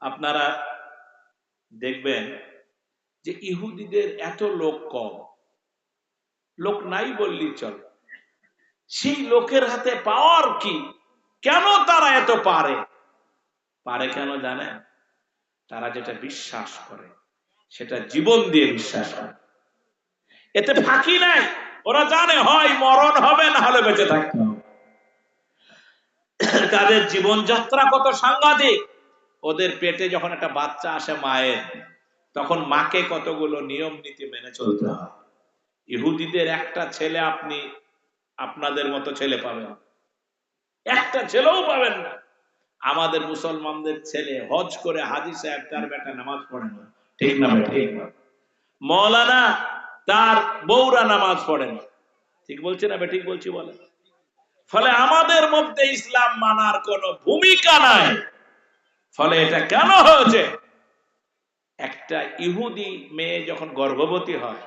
আপনারা দেখবেন যে ইহুদিদের এত লোক কম। লোক নাই বললি চল। সেই লোকের হাতে পাওয়ার কি? কেন তারা এত পারে? পারে কেন জানেন? তারা যেটা বিশ্বাস করে, সেটা জীবন দিয়ে বিশ্বাস করে। এতে ফাঁকি নাই। ওরা জানে, হয় মরণ হবে, না হলে বেঁচে থাকতে হবে। তাদের জীবনযাত্রা কত সাংঘাতিক। ওদের পেটে যখন একটা বাচ্চা আসে মায়ের, তখন মাকে কতগুলো নিয়ম, নীতি মেনে চলতে হয়। ইহুদিদের একটা ছেলে আপনি আপনাদের মতো ছেলে পাবেন একটা ছেলেও পাবেন না। আমাদের মুসলমানদের ছেলে হজ করে হাজি সাহেব, তার বেটা নামাজ পড়ে না। ঠিক না ঠিক না। মৌলানা, তার বউরা নামাজ পড়ে না। ঠিক বলছি না ঠিক বলছি বলে? ফলে আমাদের মধ্যে ইসলাম মানার কোনো ভূমিকা নাই। ফলে এটা কেন হয়েছে? একটা ইহুদি মেয়ে যখন গর্ভবতী হয়,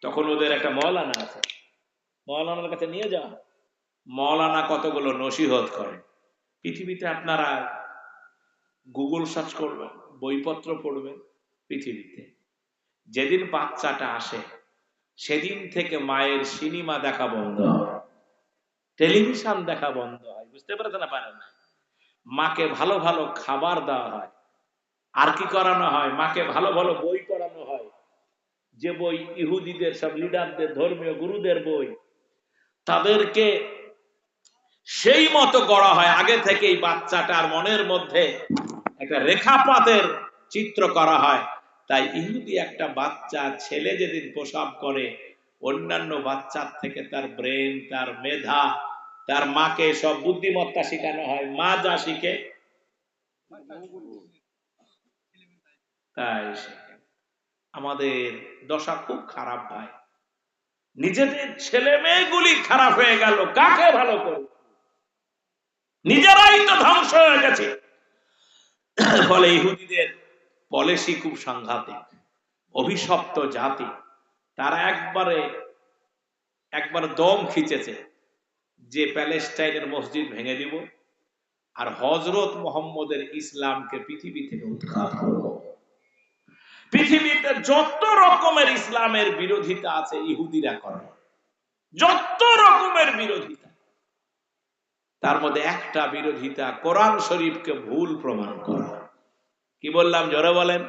তখন ওদের একটা মৌলানা আছে। মৌলানার কাছে নিয়ে হয়। মৌলানা কতগুলো নসিহত করে। পৃথিবীতে আপনারা গুগল সার্চ করবেন, বইপত্র পড়বেন পৃথিবীতে। যেদিন বাচ্চাটা আসে, সেদিন থেকে মায়ের সিনেমা দেখা বন্ধ হয়। টেলিভিশন দেখা বন্ধ হয়। বুঝতে পেরেছেন না পারেন না মাকে ভালো ভালো খাবার দেওয়া হয়। আর কি করানো হয়? মাকে ভালো ভালো বই পড়ানো হয়। যে বই ইহুদিদের, সব লিডারদের, ধর্মীয় গুরুদের বই, তাদেরকে সেই মতো গড়া হয়। আগে থেকেই বাচ্চাটার মনের মধ্যে একটা রেখাপাতের চিত্র করা হয়। তাই ইহুদি একটা বাচ্চা, ছেলে যেদিন প্রসাব করে, অন্যান্য বাচ্চার থেকে তার ব্রেন, তার মেধা তার মাকে সব বুদ্ধিমত্তা শেখানো হয়। মা যা শিখে, তাই আমাদের দশা খুব খারাপ ভাই। নিজেদের ছেলে মেয়েগুলি খারাপ হয়ে গেল, কাকে ভালো করবে? নিজেরাই তো ধ্বংস হয়ে গেছে। ফলে ইহুদিদের পলিসি খুব সাংঘাতিক, অভিশপ্ত জাতি। তারা একবারে, একবার দম খিচেছে। যে প্যালেস্টাইনের মসজিদ ভেঙে দিব আর হজরত মোহাম্মদের ইসলামকে পৃথিবী থেকে উৎখাত করব। পৃথিবীতে যত রকমের ইসলামের বিরোধিতা আছে, ইহুদিরা করে যত রকমের বিরোধিতা। তার মধ্যে একটা বিরোধিতা কোরআন শরীফকে ভুল প্রমাণ করা। কি বললাম, জোরে বলেন?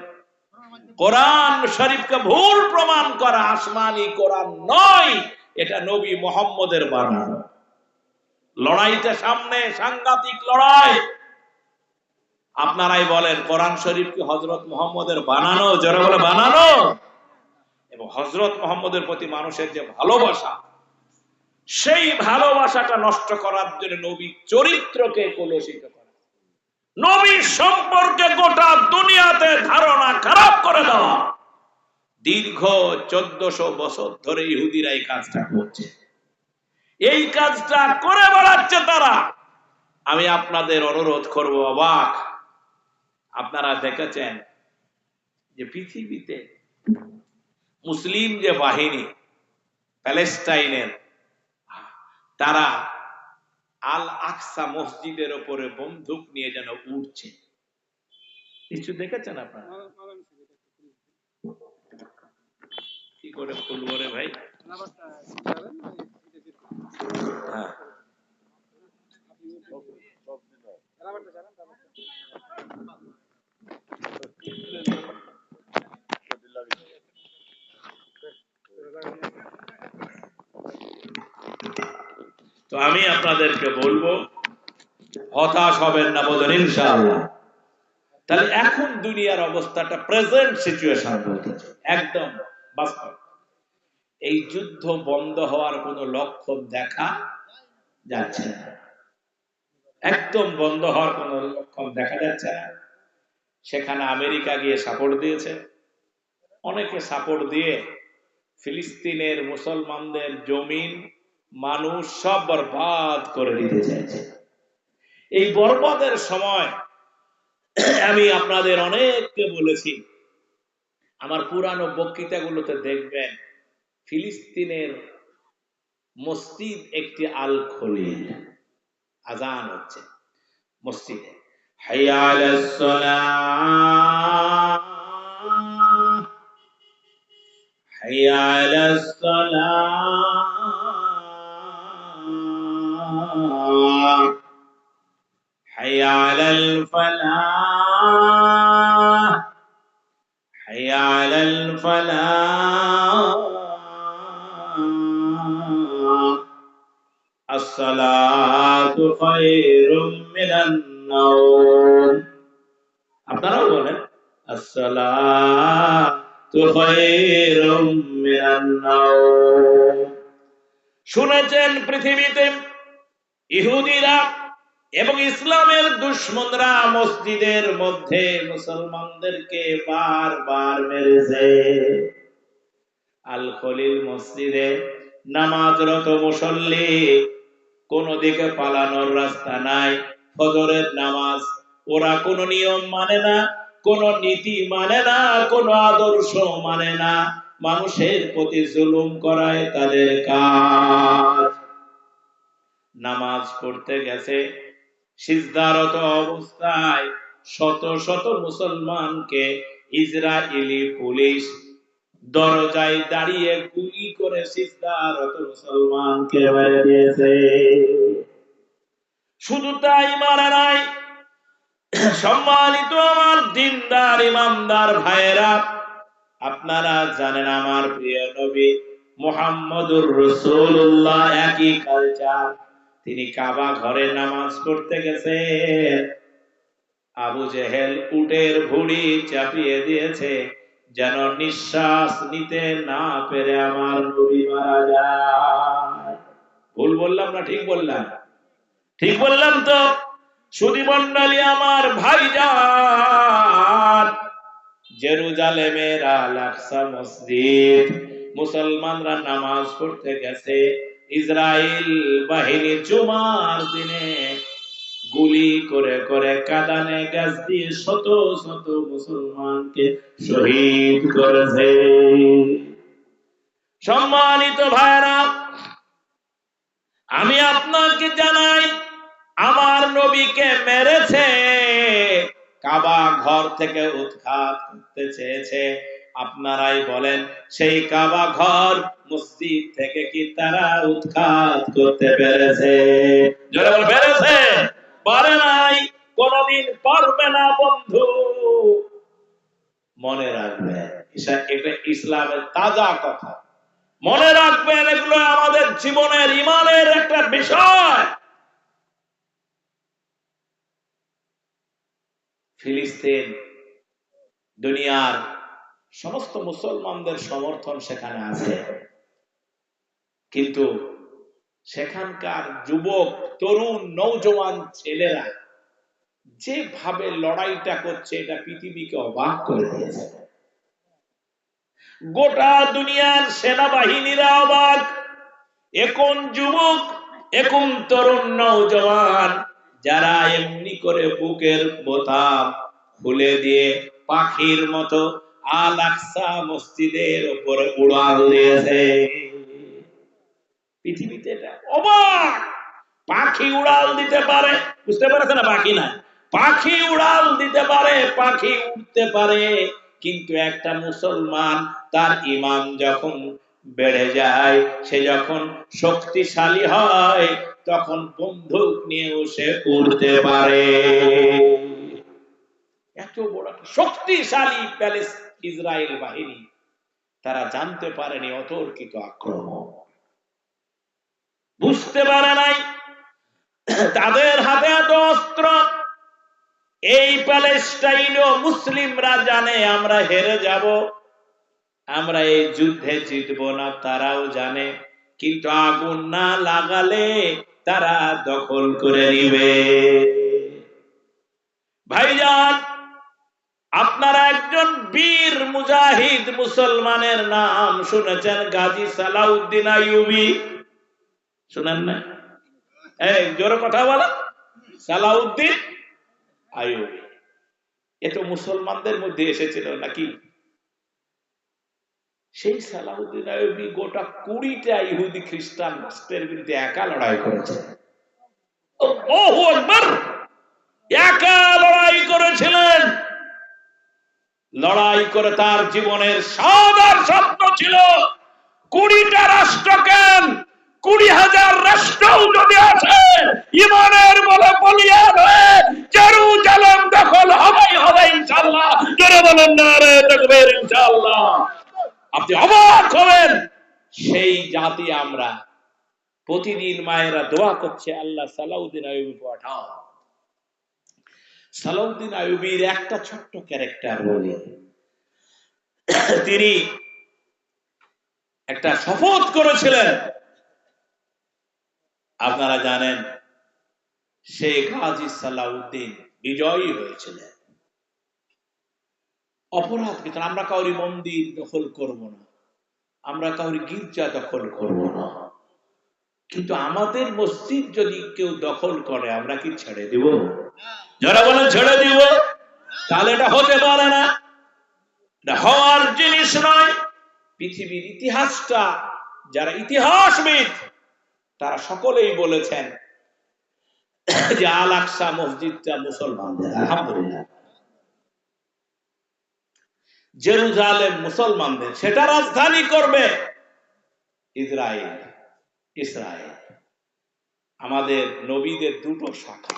কোরআন শরীফকে ভুল প্রমাণ করা আসমানি কোরআন নয়, এটা নবী মোহাম্মদের বানানো। লড়াইটা সামনে, সাংঘাতিক লড়াই। আপনারাই বলেন, কোরআন শরীফ কি হজরত মোহাম্মদের বানানো? যারা বলে, বানানো? এবং হজরত মোহাম্মদের প্রতি মানুষের যে ভালোবাসা, সেই ভালোবাসাটা নষ্ট করার জন্য নবী চরিত্রকে কলুষিত করা। নবীর সম্পর্কে গোটা দুনিয়াতে ধারণা খারাপ করে দেওয়া। দীর্ঘ চোদ্দশো বছর ধরে ইহুদিরা এই কাজটা করছে। এই কাজটা করে বেড়াচ্ছে তারা। আমি আপনাদের অনুরোধ করব, অবাক। আপনারা দেখেছেন যে পৃথিবীতে মুসলিম যে বাহিনী, প্যালেস্টাইনের, তারা আল আকসা মসজিদের ওপরে বন্দুক নিয়ে যেন উঠছে কিছু দেখেছেন আপনারা? কি করে রে ভাই? তো আমি আপনাদেরকে বলব, হতাশ হবেন না বলেন, ইনশাআল্লাহ। তাহলে এখন দুনিয়ার অবস্থাটা প্রেজেন্ট সিচুয়েশন বলতেছে একদম বাস্তব। এই যুদ্ধ বন্ধ হওয়ার কোনো লক্ষণ দেখা যাচ্ছে না। একদম বন্ধ হওয়ার কোনো লক্ষণ দেখা যাচ্ছে না। সেখানে আমেরিকা গিয়ে সাপোর্ট দিয়েছে। অনেকে সাপোর্ট দিয়ে ফিলিস্তিনের মুসলমানদের জমিন মানুষ সব বরবাদ করে দিতে চাইছে। এই বরবাদের সময় আমি আপনাদের অনেককে বলেছি, আমার পুরানো বক্তৃতাগুলোতে দেখবেন ফিলিস্তিনের মসজিদ একটি আল খলিল আজান হচ্ছে মসজিদে حي على الصلاة حي على الصلاة حي على الفلاح حي على الفلاح আপনারাও বলেন শুনেছেন পৃথিবীতে ইহুদিরা এবং ইসলামের দুশ্মনরা মসজিদের মধ্যে মুসলমানদেরকে বারবার মেরেছে। আল খলিল মসজিদে নামাজরত মুসল্লি কোন দিকে পালানোর রাস্তা নাই। ফজরের নামাজ ওরা কোন নিয়ম মানে না, কোন নীতি মানে না, কোন আদর্শ মানে না। মানুষের প্রতি জুলুম করায় তাদের কাজ। নামাজ পড়তে গেছে, সিজদারত অবস্থায় শত শত মুসলমানকে ইসরায়েলি পুলিশ দরজায় দাঁড়িয়ে গুলি করে সিজদারত মুসলমানকে মেরে দিয়েছে। শুধু তাই মারা নাই, সম্মানিত আমার দিনদার, ইমানদার ভাইয়েরা, আপনারা জানেন আমার প্রিয় নবী মোহাম্মদুর রসুল্লাহ একই কালচার তিনি কাবা ঘরে নামাজ পড়তে গেছে আবু জেহেল উটের ভুড়ি চাপিয়ে দিয়েছে। যেন নিঃশ্বাস নিতে না পেরে আমার নবী মারা যায়। ভুল বললাম না, ঠিক বললাম। ঠিক বললাম তো? সুদী মন্ডলী আমার ভাইজান, জেরুজালেমের আল মসজিদ। মুসলমানরা নামাজ পড়তে গেছে। ইসরায়েল বাহিনী জুমার দিনে গুলি করে করে কাদানে গাছ দিয়ে শত শত মুসলমানকে শহীদ করেছে। সম্মানিত ভাইরা আমি আপনাকে জানাই, আমার নবীকে মেরেছে, কাবা ঘর থেকে উৎখাত করতে চেয়েছে। আপনারাই বলেন, সেই কাবা ঘর মসজিদ থেকে কি তারা উৎখাত করতে পেরেছে? জোরে বল পেরেছে পারে নাই, কোনদিন পারবে না বন্ধু। মনে রাখবেন, এটা ইসলামের তাজা কথা। মনে রাখবেন, এগুলো আমাদের জীবনের ইমানের একটা বিষয়। ফিলিস্তিন, দুনিয়ার সমস্ত মুসলমানদের সমর্থন সেখানে আছে। কিন্তু সেখানকার যুবক, তরুণ, নৌজওয়ান ছেলেরা যেভাবে লড়াইটা করছে, এটা পৃথিবীকে অবাক করে দিয়েছে। গোটা দুনিয়ার সেনাবাহিনীরা অবাক। এখন যুবক এখন তরুণ, নৌজওয়ান, যারা এমনি করে বুকের বোতাম খুলে দিয়ে পাখির মতো আল আকসা মসজিদের উপরে উড়াল দিয়েছে। পৃথিবীতে অবাক। পাখি উড়াল দিতে পারে। বুঝতে পারছে না? পাখি না পাখি উড়াল দিতে পারে, পাখি উঠতে পারে। কিন্তু একটা মুসলমান তার ইমান যখন বেড়ে যায়, সে যখন শক্তিশালী হয়, তখন বন্দুক নিয়েও সে উড়তে পারে। এত বড় একটা শক্তিশালী প্যালেস ইসরায়েল বাহিনী। তারা জানতে পারেনি অতর্কিত আক্রমণ। বুঝতে পারে নাই। তাদের হাতে এত অস্ত্র। এই প্যালেস্টাইনও মুসলিমরা জানে আমরা হেরে যাব। আমরা এই যুদ্ধে জিতব না, তারাও জানে। কিন্তু আগুন না লাগালে তারা দখল করে নিবে। ভাইজান, আপনারা একজন বীর মুজাহিদ মুসলমানের নাম শুনেছেন, গাজী সালাউদ্দিন আইয়ুবী। শুনেন না? এই, জোরে কথা বলো সালাউদ্দিন আইয়ুবী। এ মুসলমানদের মধ্যে এসেছিল নাকি? সেই সালাউদ্দিন আইয়ুবী গোটা কুড়িটা ইহুদি খ্রিস্টান রাষ্ট্রের বিরুদ্ধে একা লড়াই করেছে। একা লড়াই করেছিলেন। লড়াই করে তার জীবনের সাদার স্বপ্ন ছিল কুড়িটা রাষ্ট্র কেন কুড়ি হাজার রাষ্ট্রও যদি আছে ইমানের বলে বলিয়ান হয়ে জেরুজালেম দখল হবেই হবে ইনশাআল্লাহ আপনি অবাক হবেন, সেই জাতি আমরা। প্রতিদিন মায়েরা দোয়া করছে, আল্লাহ সালাউদ্দিন আইয়ুবি পাঠাও। সালাউদ্দিন আইয়ুবির একটা ছোট্ট ক্যারেক্টার বলি। তিনি একটা শপথ করেছিলেন। আপনারা জানেন, শেখ হাজি সালাউদ্দিন বিজয়ী হয়েছিলেন। অপরাধ কিন্তু আমরা কাউরি মন্দির দখল করব না। আমরা কাউরি গির্জা দখল করব না। কিন্তু আমাদের মসজিদ যদি কেউ দখল করে আমরা কি ছেড়ে দিব? যারা বলেন ছেড়ে দিব তাহলে এটা হতে পারে না। এটা হওয়ার জিনিস নয়। পৃথিবীর ইতিহাসটা যারা ইতিহাসবিদ তারা সকলেই বলেছেন যে আল আকসা মসজিদটা মুসলমানদের আলহামদুলিল্লাহ জেরুজালেম মুসলমানদের, সেটা রাজধানী করবে ইসরায়েল ইসরায়েল। আমাদের নবীদের দুটো শাখা,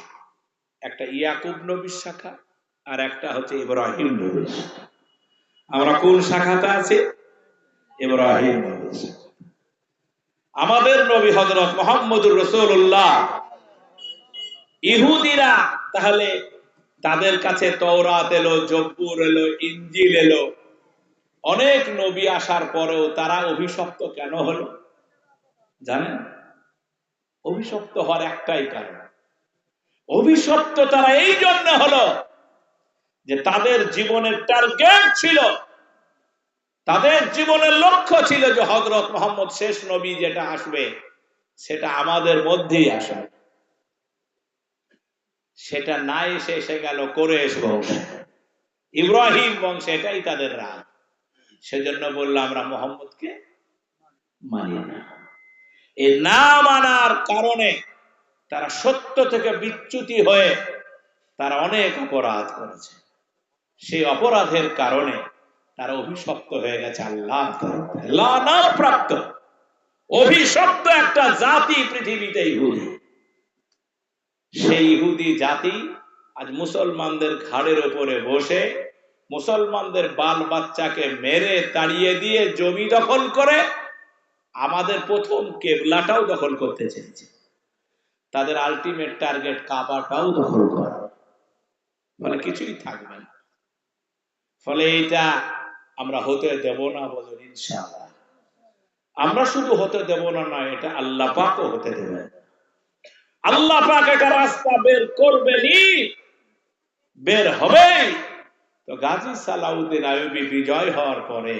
একটা ইয়াকুব নবীর শাখা আর একটা হচ্ছে ইব্রাহিম নবীর আমরা কোন শাখাতে আছি? ইব্রাহিম আমাদের নবী হজরত মোহাম্মদুর রসুল্লাহ ইহুদিরা তাহলে তাদের কাছে তওরাত এলো, জব্বুর এলো ইঞ্জিল এলো। অনেক নবী আসার পরেও তারা অভিশপ্ত কেন হলো? জানেন? অভিশপ্ত হওয়ার একটাই কারণ। অভিশপ্ত তারা এই জন্য হলো যে তাদের জীবনের টার্গেট ছিল, তাদের জীবনের লক্ষ্য ছিল যে হজরত মোহাম্মদ শেষ নবী যেটা আসবে, সেটা আমাদের মধ্যেই আসবে সেটা না এসে এসে গেল, করে বংশ। ইব্রাহিম বংশে, এটাই তাদের রাগ সেজন্য বললাম আমরা মোহাম্মদকে মানি না। এই না মানার কারণে তারা সত্য থেকে বিচ্যুতি হয়ে তারা অনেক অপরাধ করেছে। সেই অপরাধের কারণে তারা অভিশপ্ত হয়ে গেছে আল্লাহ প্রাপ্ত অভিশপ্ত একটা জাতি পৃথিবীতে ইহুদি সেই ইহুদি জাতি আজ মুসলমানদের ঘাড়ের উপরে বসে মুসলমানদের বাল বাচ্চাকে মেরে তাড়িয়ে দিয়ে জমি দখল করে আমাদের প্রথম কেবলাটাও দখল করতে চেয়েছে। তাদের আলটিমেট টার্গেট কাবাটাও দখল করা। ফলে কিছুই থাকবে না। ফলে এটা আমরা হতে দেব না বলুন ইনশাআল্লাহ। আমরা শুধু হতে দেব না এটা আল্লাহ পাকও হতে দেবে আল্লাহ পাক একটা রাস্তা বের করবেনি বের হবে তো গাজী সালাউদ্দিন আয়ুবী বিজয় হওয়ার পরে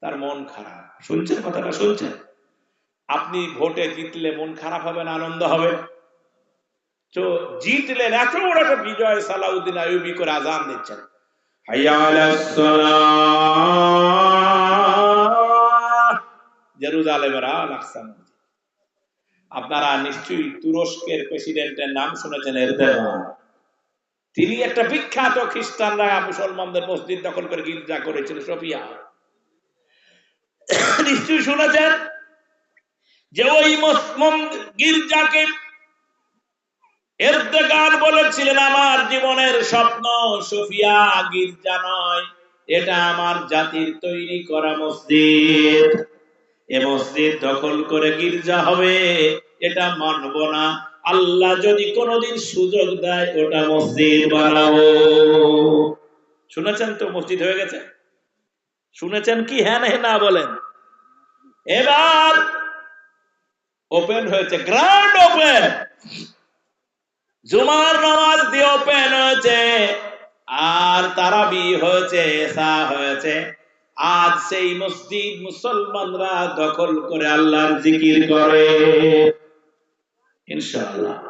তার মন খারাপ। শুনছেন কথাটা? শুনছেন? আপনি ভোটে জিতলে মন খারাপ হবে না আনন্দ হবে? তো জিতলেন এত বড় একটা বিজয় সালাউদ্দিন আয়ুবী করে আজান দিচ্ছেন। জেরুজালেমের মসজিদ। আপনারা নিশ্চয়ই তুরস্কের প্রেসিডেন্টের নাম শুনেছেন তিনি একটা বিখ্যাত খ্রিস্টানরা মুসলমানদের মসজিদ দখল করে গির্জা করেছিল, সোফিয়া। নিশ্চয়ই শুনেছেন যে ওই গির্জাকে এরদোগান বলেছিলেন, আমার জীবনের স্বপ্ন সোফিয়া গির্জা নয়, এটা আমার জাতির তৈরি করা মসজিদ। এ মসজিদ দখল করে গির্জা হবে, এটা মানব না। আল্লাহ যদি কোনোদিন সুযোগ দেয়, ওটা মসজিদ বানাবো। শুনেছেন তো মসজিদ হয়ে গেছে? শুনেছেন কি? হ্যাঁ না না বলেন। এবার ওপেন হয়েছে গ্রান্ড ওপেন জুমার নামাজ দিয়ে ওপেন হয়েছে, আর তারাবি হয়েছে হয়েছে। আজ সেই মসজিদ মুসলমানরা দখল করে আল্লাহর জিকির করে। ইনশাআল্লাহ।